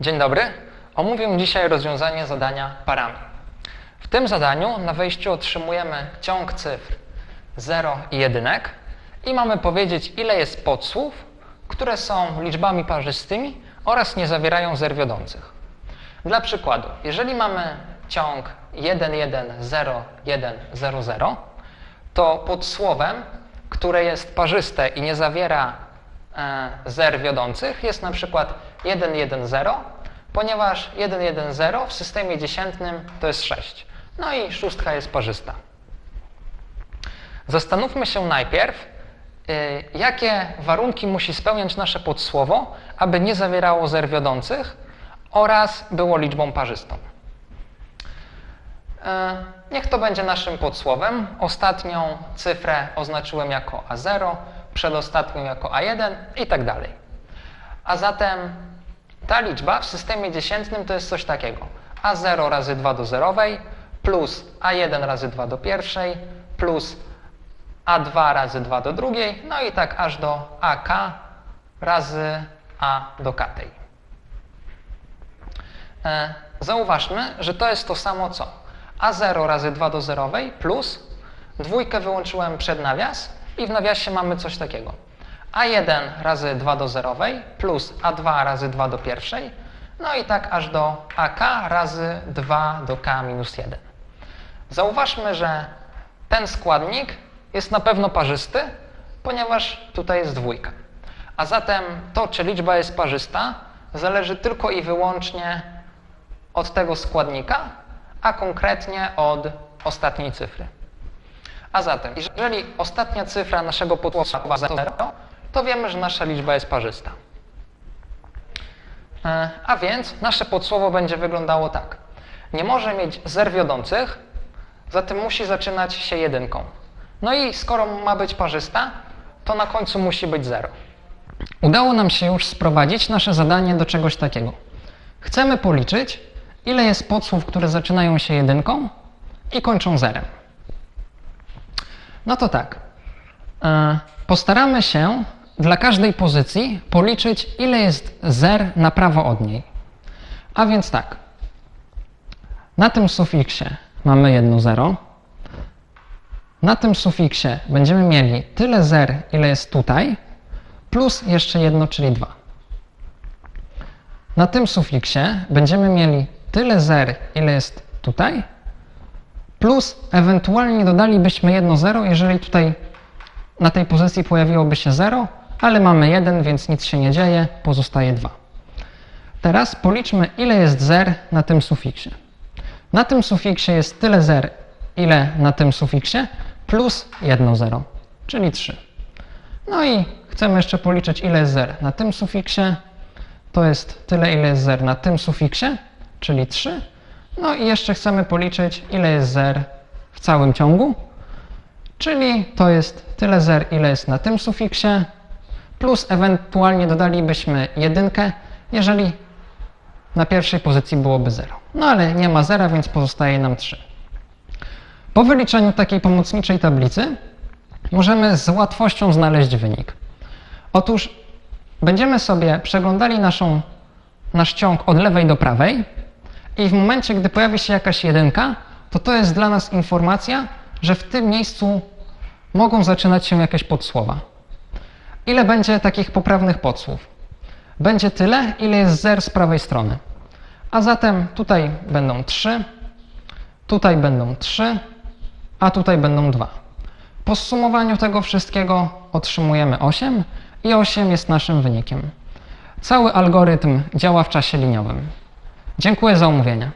Dzień dobry. Omówię dzisiaj rozwiązanie zadania parami. W tym zadaniu na wejściu otrzymujemy ciąg cyfr 0 i jedynek i mamy powiedzieć, ile jest podsłów, które są liczbami parzystymi oraz nie zawierają zer wiodących. Dla przykładu, jeżeli mamy ciąg 1, 1, 0, 1, 0, 0, to podsłowem, które jest parzyste i nie zawiera e, zer wiodących, jest na przykład 1, 1, 0, ponieważ 1, 1, 0 w systemie dziesiętnym to jest 6. No i szóstka jest parzysta. Zastanówmy się najpierw, y, jakie warunki musi spełniać nasze podsłowo, aby nie zawierało zer wiodących oraz było liczbą parzystą. E, Niech to będzie naszym podsłowem. Ostatnią cyfrę oznaczyłem jako A0, przedostatnią jako A1 i tak dalej. A zatem ta liczba w systemie dziesiętnym to jest coś takiego. A0 razy 2 do zerowej plus A1 razy 2 do pierwszej plus A2 razy 2 do drugiej, no i tak aż do AK razy A do K tej. E, Zauważmy, że to jest to samo co A0 razy 2 do zerowej plus dwójkę wyłączyłem przed nawias i w nawiasie mamy coś takiego. A1 razy 2 do zerowej plus A2 razy 2 do pierwszej, no i tak aż do AK razy 2 do K minus 1. Zauważmy, że ten składnik jest na pewno parzysty, ponieważ tutaj jest dwójka. A zatem to, czy liczba jest parzysta, zależy tylko i wyłącznie od tego składnika, a konkretnie od ostatniej cyfry. A zatem, jeżeli ostatnia cyfra naszego podsłowa to 0, to wiemy, że nasza liczba jest parzysta. E, A więc nasze podsłowo będzie wyglądało tak. Nie może mieć zer wiodących, zatem musi zaczynać się jedynką. No i skoro ma być parzysta, to na końcu musi być 0. Udało nam się już sprowadzić nasze zadanie do czegoś takiego. Chcemy policzyć, ile jest podsłów, które zaczynają się jedynką i kończą zerem. No to tak. E, Postaramy się dla każdej pozycji policzyć, ile jest zer na prawo od niej. A więc tak. Na tym sufiksie mamy jedno zero. Na tym sufiksie będziemy mieli tyle zer, ile jest tutaj, plus jeszcze jedno, czyli 2. Na tym sufiksie będziemy mieli tyle zer, ile jest tutaj, plus ewentualnie dodalibyśmy jedno 0, jeżeli tutaj na tej pozycji pojawiłoby się 0, ale mamy 1, więc nic się nie dzieje, pozostaje 2. Teraz policzmy, ile jest zer na tym sufiksie. Na tym sufiksie jest tyle zer, ile na tym sufiksie, plus jedno 0, czyli 3. No i chcemy jeszcze policzyć, ile jest zer na tym sufiksie. To jest tyle, ile jest zer na tym sufiksie, czyli 3. No i jeszcze chcemy policzyć, ile jest zer w całym ciągu, czyli to jest tyle zer, ile jest na tym sufiksie, plus ewentualnie dodalibyśmy jedynkę, jeżeli na pierwszej pozycji byłoby 0. No ale nie ma zera, więc pozostaje nam 3. Po wyliczeniu takiej pomocniczej tablicy możemy z łatwością znaleźć wynik. Otóż będziemy sobie przeglądali naszą, nasz ciąg od lewej do prawej i w momencie, gdy pojawi się jakaś jedynka, to to jest dla nas informacja, że w tym miejscu mogą zaczynać się jakieś podsłowa. Ile będzie takich poprawnych podsłów? Będzie tyle, ile jest zer z prawej strony. A zatem tutaj będą 3, tutaj będą 3, a tutaj będą 2. Po zsumowaniu tego wszystkiego otrzymujemy 8 i 8 jest naszym wynikiem. Cały algorytm działa w czasie liniowym. Dziękuję za omówienie.